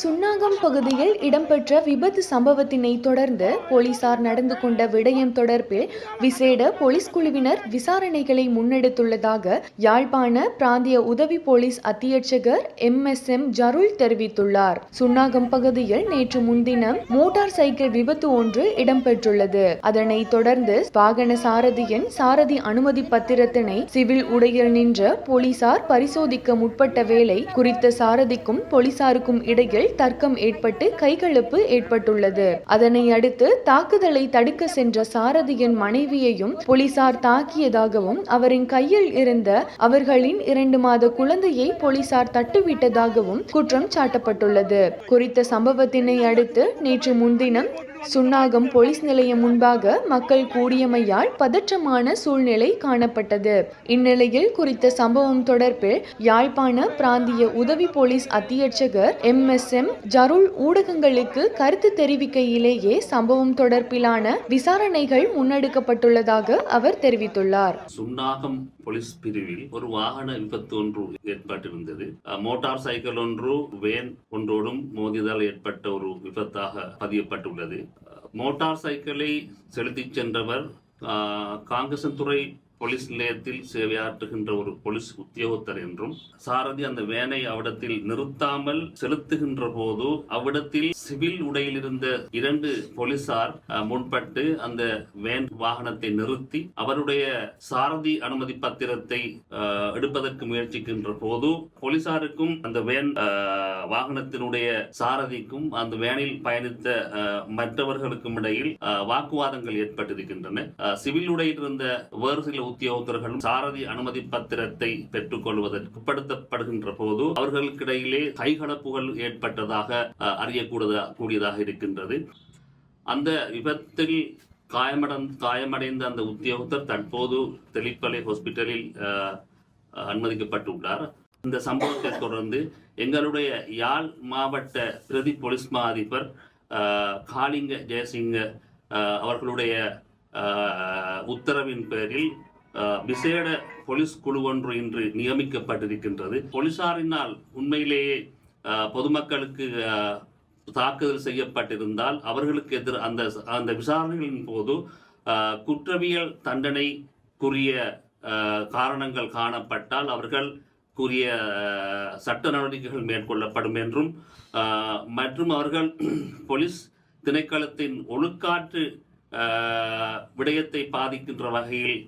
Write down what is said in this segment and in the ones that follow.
சுன்னாகம் பகுதியில் இடம்பெற்ற விபத்து சம்பவத்தினை தொடர்ந்து போலீசார் நடந்து கொண்ட விடயம் தொடர்பில் விசேட போலீஸ் குழுவினர் விசாரணைகளை முன்னெடுத்துள்ளதாக யாழ்ப்பாண பிராந்திய உதவி போலீஸ் அத்தியட்சகர் எம் எஸ் எம் ஜருள் தெரிவித்துள்ளார். சுன்னாகம் பகுதியில் நேற்று முன்தினம் மோட்டார் சைக்கிள் விபத்து ஒன்று இடம்பெற்றுள்ளது. அதனைத் தொடர்ந்து வாகன சாரதியின் சாரதி அனுமதி பத்திரத்தினை சிவில் உடையில் நின்ற போலீசார் பரிசோதிக்க முற்பட்ட வேளை குறித்த சாரதிக்கும் போலீசாருக்கும் இடையில் தர்க்கம் ஏற்பட்டு கைகலப்பு ஏற்பட்டுள்ளது. அதனை அடுத்து தாக்குதலை தடுக்க சென்ற சாரதியின் மனைவியையும் போலீசார் தாக்கியதாகவும் அவரின் கையில் இருந்த அவர்களின் இரண்டு மாத குழந்தையை போலீசார் தட்டுவிட்டதாகவும் குற்றம் சாட்டப்பட்டுள்ளது. குறித்த சம்பவத்தினை அடுத்து நேற்று முன்தினம் சுன்னாகம் போலீஸ் நிலையம் முன்பாக மக்கள் கூடியமையால் பதற்றமான சூழ்நிலை காணப்பட்டது. இந்நிலையில் குறித்த சம்பவம் தொடர்பில் யாழ்ப்பாண பிராந்திய உதவி போலீஸ் அத்தியட்சகர் எம் எஸ் எம் ஜருள் ஊடகங்களுக்கு கருத்து தெரிவிக்கையிலேயே சம்பவம் தொடர்பிலான விசாரணைகள் முன்னெடுக்கப்பட்டுள்ளதாக அவர் தெரிவித்துள்ளார். சுன்னாகம் போலீஸ் பிரிவில் ஒரு வாகன விபத்து ஒன்று ஏற்பட்டிருந்தது. அஹ், மோட்டார் சைக்கிள் ஒன்று வேன் ஒன்றோடும் மோதியதால் ஏற்பட்ட ஒரு விபத்தாக பதியப்பட்டுள்ளது. மோட்டார் சைக்கிளை செலுத்திச் சென்றவர் காங்கிரசன் துறை போலீஸ் நிலையத்தில் சேவையாற்றுகின்ற ஒரு போலீஸ் உத்தியோகத்தர் என்றும் சாரதி அந்த வேனை அவ்விடத்தில் நிறுத்தாமல் செலுத்துகின்ற போது அவ்விடத்தில் சிவில் உடையில் இருந்த இரண்டு போலீசார் முன்பட்டு அந்த வேன் வாகனத்தை நிறுத்தி அவருடைய சாரதி அனுமதி பத்திரத்தை எடுப்பதற்கு முயற்சிக்கின்ற போது போலீசாருக்கும் அந்த வேன் வாகனத்தினுடைய சாரதிக்கும் அந்த வேனில் பயணித்த மற்றவர்களுக்கும் இடையில் அஹ், வாக்குவாதங்கள் ஏற்பட்டிருக்கின்றன. சிவில் உடையில் இருந்த வேறு சில உத்தியோகத்தர்களும் சாரதி அனுமதி பத்திரத்தை பெற்றுக்கொள்வதற்கு உட்படுத்தப்படுகின்ற போது அவர்களுக்கிடையிலே கைகலப்புகள் ஏற்பட்டதாக அஹ், அறியக்கூடதா கூடியதாக இருக்கின்றது. அந்த விபத்தில் காயமடைந் காயமடைந்த அந்த உத்தியோகத்தர் தற்போது தெளிப்பலை ஹாஸ்பிட்டலில் அனுமதிக்கப்பட்டுள்ளார். இந்த சம்பவத்தை தொடர்ந்து எங்களுடைய யாழ் மாவட்ட பிரதி போலீஸ் மா அதிபர் காளிங்க ஜெயசிங்க அவர்களுடைய உத்தரவின் பேரில் விசேட போலீஸ் குழு ஒன்று இன்று நியமிக்கப்பட்டிருக்கின்றது. போலீசாரினால் உண்மையிலேயே பொதுமக்களுக்கு தாக்குதல் செய்யப்பட்டிருந்தால் அவர்களுக்கு எதிர் அந்த அந்த விசாரணைகளின் போது குற்றவியல் தண்டனைக்குரிய காரணங்கள் காணப்பட்டால் அவர்கள் கூறிய சட்ட நடவடிக்கைகள் மேற்கொள்ளப்படும் என்றும் மற்றும் அவர்கள் போலீஸ் திணைக்களத்தின் ஒழுக்காற்று விடயத்தை பாதிக்கின்ற வகையில்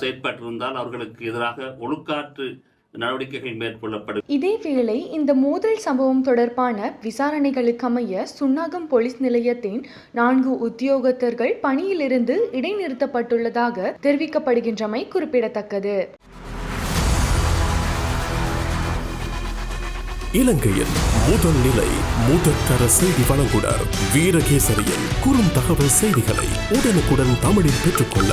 செயற்பட்டிருந்தால் அவர்களுக்கு எதிராக ஒழுக்காற்று நடவடிக்கைகள் மேற்கொள்ளப்படும். இதேவேளை இந்த மோதல் சம்பவம் தொடர்பான விசாரணைகளுக்கமைய சுன்னாகம் போலீஸ் நிலையத்தின் நான்கு உத்தியோகத்தர்கள் பணியிலிருந்து இடைநிறுத்தப்பட்டுள்ளதாக தெரிவிக்கப்படுகின்றமை குறிப்பிடத்தக்கது. இலங்கையின் முதல் நிலை முதற்கர செய்தி வழங்குனர் வீரகேசரியின் குறும் தகவல் செய்திகளை உடனுக்குடன் தமிழில் பெற்றுக்கொள்ள